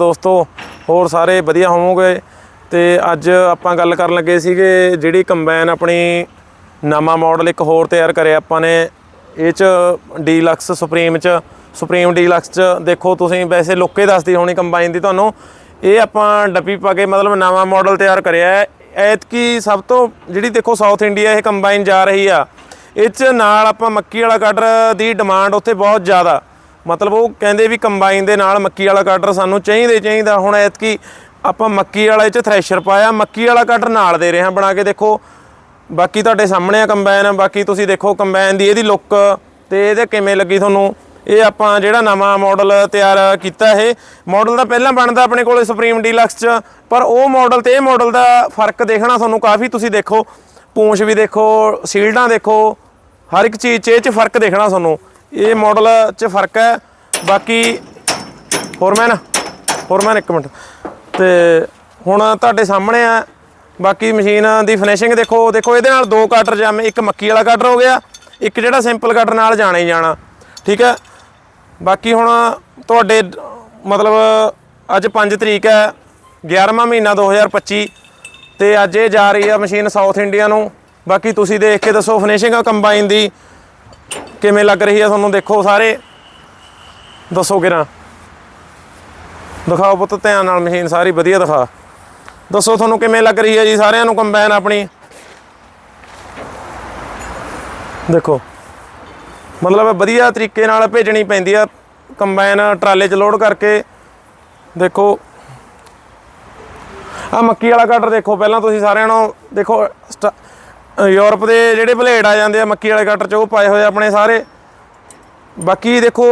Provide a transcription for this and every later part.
ਦੋਸਤੋ, ਹੋਰ ਸਾਰੇ ਵਧੀਆ ਹੋਵੋਗੇ। ਤੇ ਅੱਜ ਆਪਾਂ ਗੱਲ ਕਰਨ ਲੱਗੇ ਸੀਗੇ ਜਿਹੜੀ ਕੰਬਾਈਨ ਆਪਣੀ ਨਵਾਂ ਮਾਡਲ ਇੱਕ ਹੋਰ ਤਿਆਰ ਕਰਿਆ ਆਪਾਂ ਨੇ। ਇਹ ਚ ਡੀਲਕਸ ਸੁਪਰੀਮ ਚ, ਸੁਪਰੀਮ ਡੀਲਕਸ ਚ ਦੇਖੋ ਤੁਸੀਂ ਵੈਸੇ ਲੋਕੇ ਦੱਸਦੀ ਹੋਣੀ ਕੰਬਾਈਨ ਦੀ ਤੁਹਾਨੂੰ। ਇਹ ਆਪਾਂ ਡੱਬੀ ਪਾ ਕੇ ਮਤਲਬ ਨਵਾਂ ਮਾਡਲ ਤਿਆਰ ਕਰਿਆ ਹੈ। ਐਤਕੀ ਸਭ ਤੋਂ ਜਿਹੜੀ ਦੇਖੋ ਸਾਊਥ ਇੰਡੀਆ ਇਹ ਕੰਬਾਈਨ ਜਾ ਰਹੀ ਆ। ਇਹ ਚ ਨਾਲ ਆਪਾਂ ਮੱਕੀ ਵਾਲਾ ਕਟਰ ਦੀ ਡਿਮਾਂਡ ਉੱਥੇ ਬਹੁਤ ਜ਼ਿਆਦਾ। ਮਤਲਬ ਉਹ ਕਹਿੰਦੇ ਵੀ ਕੰਬਾਈਨ ਦੇ ਨਾਲ ਮੱਕੀ ਵਾਲਾ ਕਟਰ ਸਾਨੂੰ ਚਾਹੀਦੇ ਚਾਹੀਦਾ। ਹੁਣ ਐਤਕੀ ਆਪਾਂ ਮੱਕੀ ਵਾਲੇ ਚ ਥ੍ਰੈਸ਼ਰ ਪਾਇਆ, ਮੱਕੀ ਵਾਲਾ ਕਟਰ ਨਾਲ ਦੇ ਰਹੇ ਹਾਂ ਬਣਾ ਕੇ ਦੇਖੋ। ਬਾਕੀ ਤੁਹਾਡੇ ਸਾਹਮਣੇ ਆ ਕੰਬਾਈਨ, ਬਾਕੀ ਤੁਸੀਂ ਦੇਖੋ ਕੰਬਾਈਨ ਦੀ ਇਹਦੀ ਲੁੱਕ ਤੇ ਇਹਦੇ ਕਿਵੇਂ ਲੱਗੀ ਤੁਹਾਨੂੰ। ਇਹ ਆਪਾਂ ਜਿਹੜਾ ਨਵਾਂ ਮਾਡਲ ਤਿਆਰ ਕੀਤਾ ਇਹ ਮਾਡਲ ਤਾਂ ਪਹਿਲਾਂ ਬਣਦਾ ਆਪਣੇ ਕੋਲ ਸੁਪਰੀਮ ਡੀਲਕਸ ਚ, ਪਰ ਉਹ ਮਾਡਲ ਤੇ ਇਹ ਮਾਡਲ ਦਾ ਫ਼ਰਕ ਦੇਖਣਾ ਤੁਹਾਨੂੰ ਕਾਫੀ ਤੁਸੀਂ ਦੇਖੋ। ਪੂੰਛ ਵੀ ਦੇਖੋ, ਸੀਲਡਾਂ ਦੇਖੋ, ਹਰ ਇੱਕ ਚੀਜ਼ 'ਚ ਇਹ 'ਚ ਫ਼ਰਕ ਦੇਖਣਾ ਤੁਹਾਨੂੰ। ਇਹ ਮਾਡਲ 'ਚ ਫ਼ਰਕ ਹੈ। ਬਾਕੀ ਫੋਰਮੈਨ ਫੋਰਮੈਨ ਇੱਕ ਮਿੰਟ। ਤੇ ਹੁਣ ਤੁਹਾਡੇ ਸਾਹਮਣੇ ਆ, ਬਾਕੀ ਮਸ਼ੀਨ ਦੀ ਫਿਨਿਸ਼ਿੰਗ ਦੇਖੋ ਦੇਖੋ ਇਹਦੇ ਨਾਲ ਦੋ ਕਟਰ ਜਾਮ ਇੱਕ ਮੱਕੀ ਵਾਲਾ ਕਟਰ ਹੋ ਗਿਆ, ਇੱਕ ਜਿਹੜਾ ਸਿੰਪਲ ਕਟਰ ਨਾਲ ਜਾਣਾ ਹੀ ਜਾਣਾ, ਠੀਕ ਹੈ। ਬਾਕੀ ਹੁਣ ਤੁਹਾਡੇ, ਮਤਲਬ ਅੱਜ 5 ਤਰੀਕ ਹੈ 11ਵਾਂ ਮਹੀਨਾ 2025 ਤੇ ਅੱਜ ਇਹ ਜਾ ਰਹੀ ਆ ਮਸ਼ੀਨ ਸਾਊਥ ਇੰਡੀਆ ਨੂੰ। ਬਾਕੀ ਤੁਸੀਂ ਦੇਖ ਕੇ ਦੱਸੋ ਫਿਨਿਸ਼ਿੰਗ ਕੰਬਾਈਨ ਦੀ ਕਿਵੇਂ ਲੱਗ ਰਹੀ ਹੈ ਤੁਹਾਨੂੰ? ਦੇਖੋ ਸਾਰੇ। ਦੱਸੋ ਕਿਰਾਂ। ਦਿਖਾਓ ਪੁੱਤ, ਧਿਆਨ ਨਾਲ ਮਸ਼ੀਨ ਸਾਰੀ ਵਧੀਆ ਦਿਖਾ। ਦੱਸੋ ਤੁਹਾਨੂੰ ਕਿਵੇਂ ਲੱਗ ਰਹੀ ਹੈ ਜੀ ਸਾਰਿਆਂ ਨੂੰ ਕੰਬਾਈਨ ਆਪਣੀ? ਦੇਖੋ। ਮਤਲਬ ਵਧੀਆ ਤਰੀਕੇ ਨਾਲ ਭੇਜਣੀ ਪੈਂਦੀ ਆ ਕੰਬਾਈਨ ਟਰਾਲੇ 'ਚ ਲੋਡ ਕਰਕੇ। ਦੇਖੋ। ਆ ਮੱਕੀ ਵਾਲਾ ਕਟਰ ਦੇਖੋ, ਪਹਿਲਾਂ ਤੁਸੀਂ ਸਾਰਿਆਂ ਨੂੰ ਦੇਖੋ, ਸਟ- ਯੂਰਪ ਦੇ ਜਿਹੜੇ ਬਲੇਡ ਆ ਜਾਂਦੇ ਆ, ਮੱਕੀ ਵਾਲੇ ਕਟਰ 'ਚ, ਉਹ ਪਾਏ ਹੋਏ ਆਪਣੇ ਸਾਰੇ। ਬਾਕੀ ਦੇਖੋ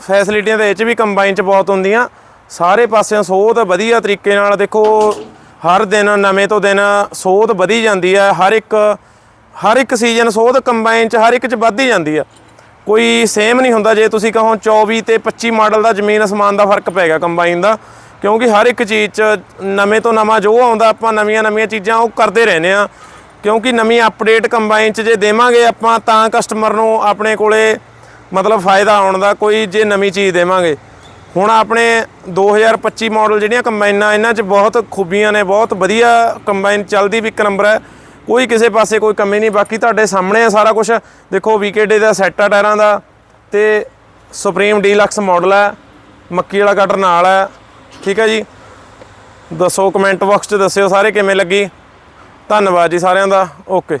ਫੈਸਿਲਿਟੀਆਂ ਦੇ ਵਿੱਚ ਵੀ ਕੰਬਾਈਨ 'ਚ ਬਹੁਤ ਹੁੰਦੀਆਂ। ਸਾਰੇ ਪਾਸਿਓਂ ਸੋਧ ਵਧੀਆ ਤਰੀਕੇ ਨਾਲ ਦੇਖੋ, ਹਰ ਦਿਨ, ਨਵੇਂ ਤੋਂ ਦਿਨ ਸੋਧ ਵਧੀ ਜਾਂਦੀ ਹੈ ਹਰ ਇੱਕ ਹਰ ਇੱਕ ਸੀਜ਼ਨ ਸੋਧ ਕੰਬਾਈਨ 'ਚ, ਹਰ ਇੱਕ 'ਚ ਵੱਧਦੀ ਜਾਂਦੀ ਆ। ਕੋਈ ਸੇਮ ਨਹੀਂ ਹੁੰਦਾ, ਜੇ ਤੁਸੀਂ ਕਹੋ 24 ਤੇ 25 ਮਾਡਲ ਦਾ ਜ਼ਮੀਨ ਅਸਮਾਨ ਦਾ ਫ਼ਰਕ ਪੈ ਕੰਬਾਈਨ ਦਾ, ਕਿਉਂਕਿ ਹਰ ਇੱਕ ਚੀਜ਼ 'ਚ ਨਵੇਂ ਤੋਂ ਨਵਾਂ ਜੋ ਆਉਂਦਾ, ਆਪਾਂ ਨਵੀਆਂ ਨਵੀਆਂ ਚੀਜ਼ਾਂ ਉਹ ਕਰਦੇ ਰਹਿੰਦੇ ਆ। ਕਿਉਂਕਿ ਨਵੀਂ ਅਪਡੇਟ ਕੰਬਾਈਨ 'ਚ ਜੇ ਦੇਵਾਂਗੇ ਆਪਾਂ ਤਾਂ ਕਸਟਮਰ ਨੂੰ ਆਪਣੇ ਕੋਲੇ ਮਤਲਬ ਫਾਇਦਾ ਆਉਣ ਦਾ ਕੋਈ ਜੇ ਨਵੀਂ ਚੀਜ਼ ਦੇਵਾਂਗੇ। ਹੁਣ ਆਪਣੇ 2025 ਮਾਡਲ ਜਿਹੜੀਆਂ ਕੰਬਾਈਨਾਂ ਇਹਨਾਂ 'ਚ ਬਹੁਤ ਖੂਬੀਆਂ ਨੇ, ਬਹੁਤ ਵਧੀਆ ਕੰਬਾਈਨ ਚੱਲਦੀ ਵੀ ਇੱਕ ਨੰਬਰ ਹੈ। ਕੋਈ ਕਿਸੇ ਪਾਸੇ ਕੋਈ ਕਮੀ ਨਹੀਂ, ਬਾਕੀ ਤੁਹਾਡੇ ਸਾਹਮਣੇ ਆ ਸਾਰਾ ਕੁਝ ਦੇਖੋ ਵੀਕੇਡੇ ਦਾ ਸੈੱਟ ਆ ਟਾਇਰਾਂ ਦਾ ਤੇ ਸੁਪਰੀਮ ਡੀਲਕਸ ਮਾਡਲ ਹੈ, ਮੱਕੀ ਵਾਲਾ ਕਟਰ ਨਾਲ ਹੈ। ਠੀਕ ਹੈ ਜੀ। ਦੱਸੋ ਕਮੈਂਟ ਬਾਕਸ 'ਚ ਦੱਸਿਓ ਸਾਰੇ ਕਿਵੇਂ ਲੱਗੀ। ਧੰਨਵਾਦ ਜੀ ਸਾਰਿਆਂ ਦਾ। ਓਕੇ।